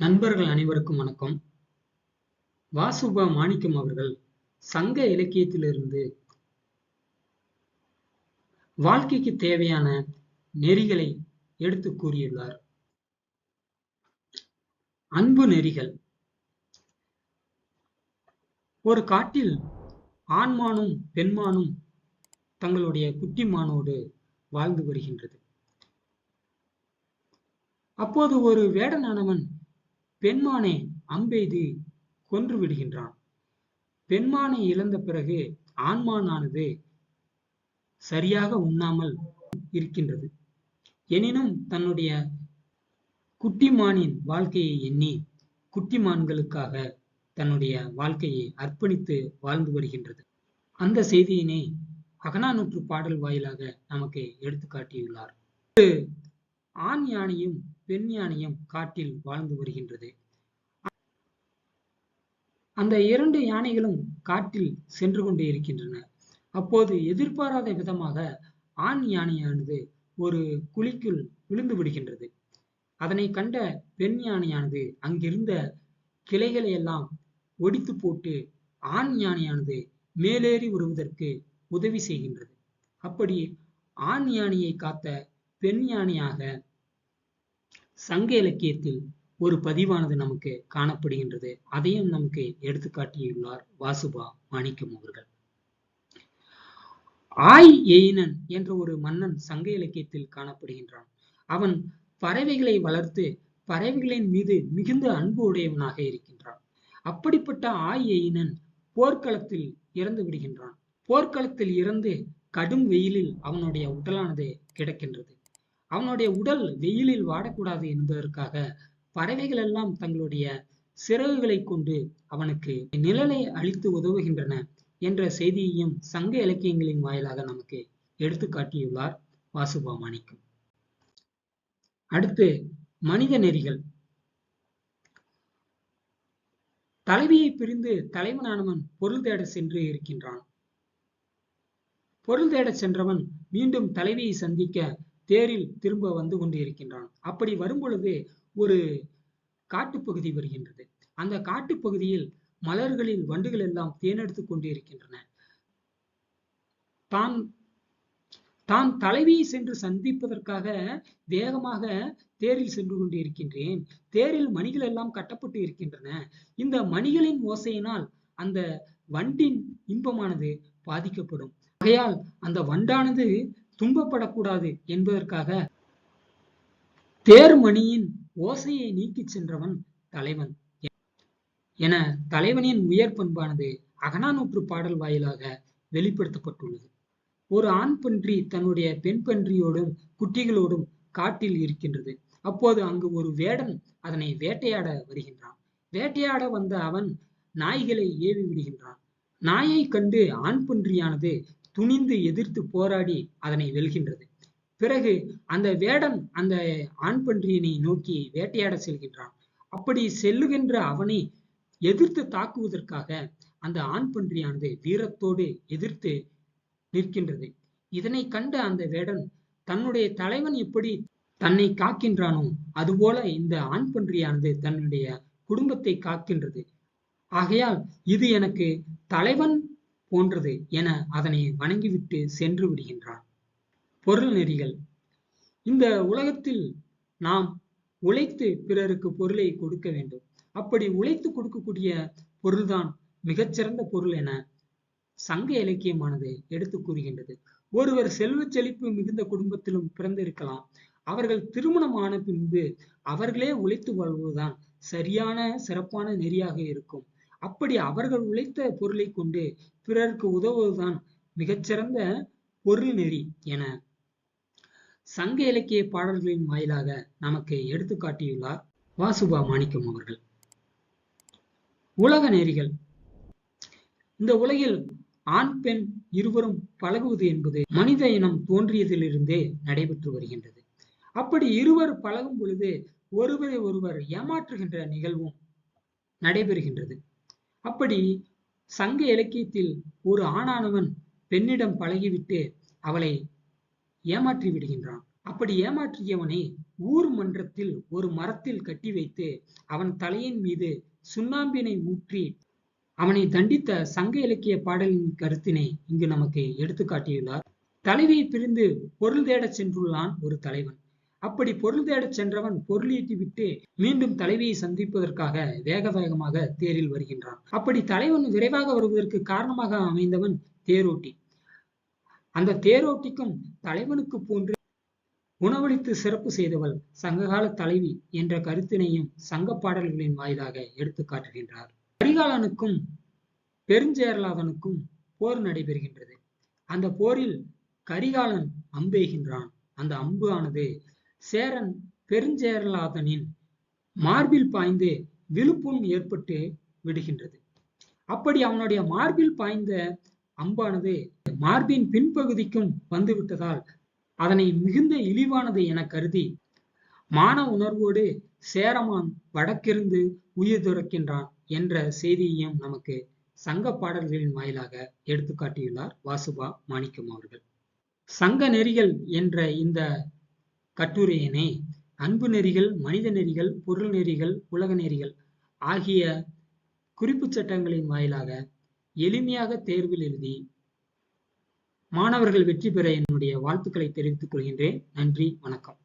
நண்பர்கள் அனைவருக்கும் வணக்கம். வாசுபா மாணிக்கம் அவர்கள் சங்க இலக்கியத்திலிருந்து வாழ்க்கைக்கு தேவையான நெறிகளை எடுத்து கூறியுள்ளார். அன்பு நெறிகள். ஒரு காட்டில் ஆண்மானும் பெண்மானும் தங்களுடைய குட்டிமானோடு வாழ்ந்து வருகின்றது. அப்போது ஒரு வேடனானவன் பெண்மானை அம்பெய்து கொன்று விடுகின்றான். பெண்மானை இழந்த பிறகு ஆண்மானானது சரியாக உண்ணாமல் இருக்கின்றது. எனினும் தன்னுடைய குட்டிமானின் வாழ்க்கையை எண்ணி குட்டிமான்களுக்காக தன்னுடைய வாழ்க்கையை அர்ப்பணித்து வாழ்ந்து வருகின்றது. அந்த செய்தியினை அகனானூற்று பாடல் வாயிலாக நமக்கு எடுத்து காட்டியுள்ளார் ஆண் யானையும் பெண் யானையும் காட்டில் வாழ்ந்து வருகின்றது. அந்த இரண்டு யானைகளும் காட்டில் சென்று கொண்டே இருக்கின்றன. அப்போது எதிர்பாராத விதமாக ஆண் யானையானது ஒரு குழிக்குள் விழுந்து விடுகின்றது. அதனை கண்ட பெண் யானையானது அங்கிருந்த கிளைகளை எல்லாம் ஒடித்து போட்டு ஆண் யானையானது மேலேறி வருவதற்கு உதவி செய்கின்றது. அப்படி ஆண் யானையை காத்த பெண் யானையாக சங்க இலக்கியத்தில் ஒரு பதிவானது நமக்கு காணப்படுகின்றது. அதையும் நமக்கு எடுத்துக்காட்டியுள்ளார் வாசுபா மாணிக்கம் அவர்கள். ஆய் எயினன் என்ற ஒரு மன்னன் சங்க இலக்கியத்தில் காணப்படுகின்றான். அவன் பறவைகளை வளர்த்து பறவைகளின் மீது மிகுந்த அன்பு உடையவனாக இருக்கின்றான். அப்படிப்பட்ட ஆய் எயினன் போர்க்களத்தில் இறந்து விடுகின்றான். போர்க்களத்தில் இறந்து கடும் வெயிலில் அவனுடைய உடலானது கிடக்கின்றது. அவனுடைய உடல் வெயிலில் வாடக்கூடாது என்பதற்காக பறவைகள் எல்லாம் தங்களுடைய சிறகுகளை கொண்டு அவனுக்கு நிழலை அளித்து உதவுகின்றன என்ற செய்தியையும் சங்க இலக்கியங்களின் வாயிலாக நமக்கு எடுத்து காட்டியுள்ளார் வாசுபா மாணிக்கம் அடுத்து மனித நெறிகள். தலைவியை பிரிந்து தலைவனானவன் பொருள் தேட சென்று இருக்கின்றான். பொருள் தேட சென்றவன் மீண்டும் தலைவியை சந்திக்க தேரில் திரும்ப வந்து கொண்டு இருக்கின்றான் அப்படி வரும் பொழுது ஒரு காட்டுப்பகுதி வருகின்றது. அந்த காட்டுப்பகுதியில் மலர்களில் வண்டுகள் எல்லாம் தேனெடுத்துக் கொண்டிருக்கின்றன. தான் தான் தலைவியை சென்று சந்திப்பதற்காக வேகமாக தேரில் சென்று கொண்டு இருக்கின்றேன் தேரில் மணிகள் எல்லாம் கட்டப்பட்டு இருக்கின்றன. இந்த மணிகளின் ஓசையினால் அந்த வண்டின் இன்பமானது பாதிக்கப்படும். ஆகையால் அந்த வண்டானது துன்பப்படக்கூடாது என்பதற்காக தேர்மணியின் ஓசையை நீக்கி சென்றவன் தலைவன். என தலைவனின் உயர் பண்பானது அகனானூற்று பாடல் வாயிலாக வெளிப்படுத்தப்பட்டுள்ளது. ஒரு ஆண் பன்றி தன்னுடைய பெண் பன்றியோடும் குட்டிகளோடும் காட்டில் இருக்கின்றது. அப்போது அங்கு ஒரு வேடன் அதனை வேட்டையாட வருகின்றான். வேட்டையாட வந்த அவன் நாய்களை ஏவி விடுகின்றான். நாயை கண்டு ஆண் பன்றியானது துணிந்து எதிர்த்து போராடி அதனை வெல்கின்றது. பிறகு அந்த வேடன் அந்த ஆண் பன்றியினை நோக்கி வேட்டையாட செல்கின்றான். அப்படி செல்லுகின்ற அவனை எதிர்த்து தாக்குவதற்காக அந்த ஆண் பன்றியானது வீரத்தோடு எதிர்த்து நிற்கின்றது. இதனை கண்ட அந்த வேடன் தன்னுடைய தலைவன் எப்படி தன்னை காக்கின்றானோ? அதுபோல இந்த ஆண் பன்றியானது தன்னுடைய குடும்பத்தை காக்கின்றது. ஆகையால் இது எனக்கு தலைவன் போன்றது என அதனை வணங்கிவிட்டு சென்று விடுகின்றான். பொருள் நெறிகள். இந்த உலகத்தில் நாம் உழைத்து பிறருக்கு பொருளை கொடுக்க வேண்டும். அப்படி உழைத்து கொடுக்கக்கூடிய பொருள்தான் மிகச்சிறந்த பொருள் என சங்க இலக்கியமானது எடுத்து கூறுகின்றது. ஒருவர் செல்வ செழிப்பு மிகுந்த குடும்பத்திலும் பிறந்திருக்கலாம். அவர்கள் திருமணமான பின்பு அவர்களே உழைத்து வாழ்வதுதான் சரியான சிறப்பான நெறியாக இருக்கும். அப்படி அவர்கள் உழைத்த பொருளை கொண்டு பிறருக்கு உதவுவதுதான் மிகச்சிறந்த பொருள் நெறி என சங்க இலக்கிய பாடல்களின் வாயிலாக நமக்கு எடுத்துக்காட்டியுள்ளார் வாசுபா மாணிக்கம் அவர்கள். உலக நெறிகள். இந்த உலகில் ஆண் பெண் இருவரும் பழகுவது என்பது மனித இனம் தோன்றியதிலிருந்தே நடைபெற்று வருகின்றது. அப்படி இருவர் பழகும் பொழுது ஒருவரை ஒருவர் ஏமாற்றுகின்ற நிகழ்வும் நடைபெறுகின்றது. அப்படி சங்க இலக்கியத்தில் ஒரு ஆணானவன் பெண்ணிடம் பழகிவிட்டு அவளை ஏமாற்றி விடுகின்றான். அப்படி ஏமாற்றியவனை ஊர் மன்றத்தில் ஒரு மரத்தில் கட்டி வைத்து அவன் தலையின் மீது சுண்ணாம்பினை ஊற்றி அவனை தண்டித்த சங்க இலக்கிய பாடலின் கருத்தினை இங்கு நமக்கு எடுத்துக்காட்டியுள்ளார் தலைவியை பிரிந்து பொருள் தேடச் சென்றுள்ளான் ஒரு தலைவன். அப்படி பொருள் தேடச் சென்றவன் பொருளீட்டி விட்டு மீண்டும் தலைவியை சந்திப்பதற்காக வேக வேகமாக தேரில் வருகின்றான். அப்படி தலைவன் விரைவாக வருவதற்கு காரணமாக அமைந்தவன் தேரோட்டி. அந்த தேரோட்டிக்கும் தலைவனுக்கு போன்று உணவளித்து சிறப்பு செய்தவள் சங்ககால தலைவி என்ற கருத்தினையும் சங்க பாடல்களின் வாயிலாக எடுத்து காட்டுகின்றார். கரிகாலனுக்கும் பெருஞ்சேரலாதனுக்கும் போர் நடைபெறுகின்றது. அந்த போரில் கரிகாலன் அம்பெய்கின்றான் அந்த அம்பு ஆனது சேரன் பெருஞ்சேரலாதனின் மார்பில் பாய்ந்து விழுப்புண் ஏற்பட்டு விடுகின்றது. அப்படி அவனுடைய மார்பில் பாய்ந்த அம்பானது மார்பின் பின்பகுதிக்கும் வந்துவிட்டதால் அதனை மிகுந்த இழிவானது என கருதி மான உணர்வோடு சேரமான் வடக்கிருந்து உயிர் துறக்கின்றான் என்ற செய்தியையும் நமக்கு சங்க பாடல்களின் வாயிலாக எடுத்துக்காட்டியுள்ளார் வாசுபா மாணிக்கம் அவர்கள். சங்க நெறிகள் என்ற இந்த கட்டுரையினை அன்பு நெறிகள் மனித நெறிகள் பொருள் நெறிகள் உலக நெறிகள் ஆகிய குறிப்புச் சட்டங்களின் வாயிலாக எளிமையாக தேர்வில் எழுதி மாணவர்கள் வெற்றி பெற என்னுடைய வாழ்த்துக்களை தெரிவித்துக் கொள்கின்றேன். நன்றி வணக்கம்.